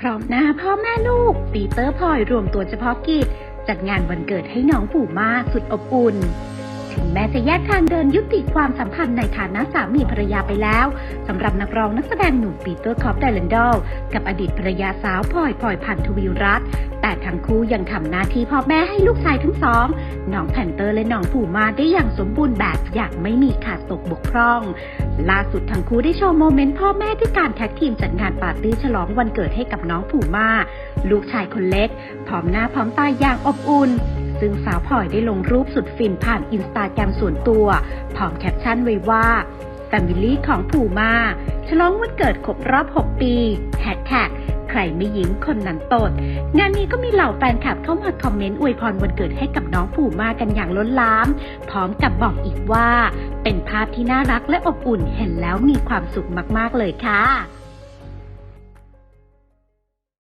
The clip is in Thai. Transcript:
พร้อมหน้าพ่อแม่ลูก ปีเตอร์พลอยรวมตัวเฉพาะกิจ จัดงานวันเกิดให้น้องปู่มาสุดอบอุ่น ถึงแม้จะแยกทางเดินยุติความสัมพันธ์ในฐานะสามีภรรยาไปแล้วสำหรับนักร้องนักแสดงหนุ่มปีเตอร์คอปไดแลนดอลกับอดีตภรรยาสาวพลอยพลอยพันธวีรัตน์แต่ทั้งคู่ยังทำหน้าที่พ่อแม่ให้ลูกชายทั้งสองน้องแพนเตอร์และน้องปู่มาได้อย่างสมบูรณ์แบบอย่างไม่มีขาดตกบกพร่องล่าสุดทั้งคู่ได้โชว์โมเมนต์พ่อแม่ด้วยการแท็กทีมจัดงานปาร์ตี้ฉลองวันเกิดให้กับน้องปู่มาลูกชายคนเล็กพร้อมหน้าพร้อมตาอย่างอบอุ่น ซึ่งสาวพลอยได้ลงรูปสุดฟินผ่านอินสตาแกรมส่วนตัวพร้อมแคปชั่นไว้ว่าแฟมิลี่ของปู่มาฉลองวันเกิดครบรอบ 6 ปีแฮชแท็กใครไม่ยิ้มคนนั้นตด งานนี้ก็มีเหล่าแฟนคลับเข้ามาคอมเมนต์อวยพรวันเกิดให้กับน้องปู่มากันอย่างล้นล้าม พร้อมกับบอกอีกว่า เป็นภาพที่น่ารักและอบอุ่นเห็นแล้วมีความสุขมาก ๆ เลยค่ะ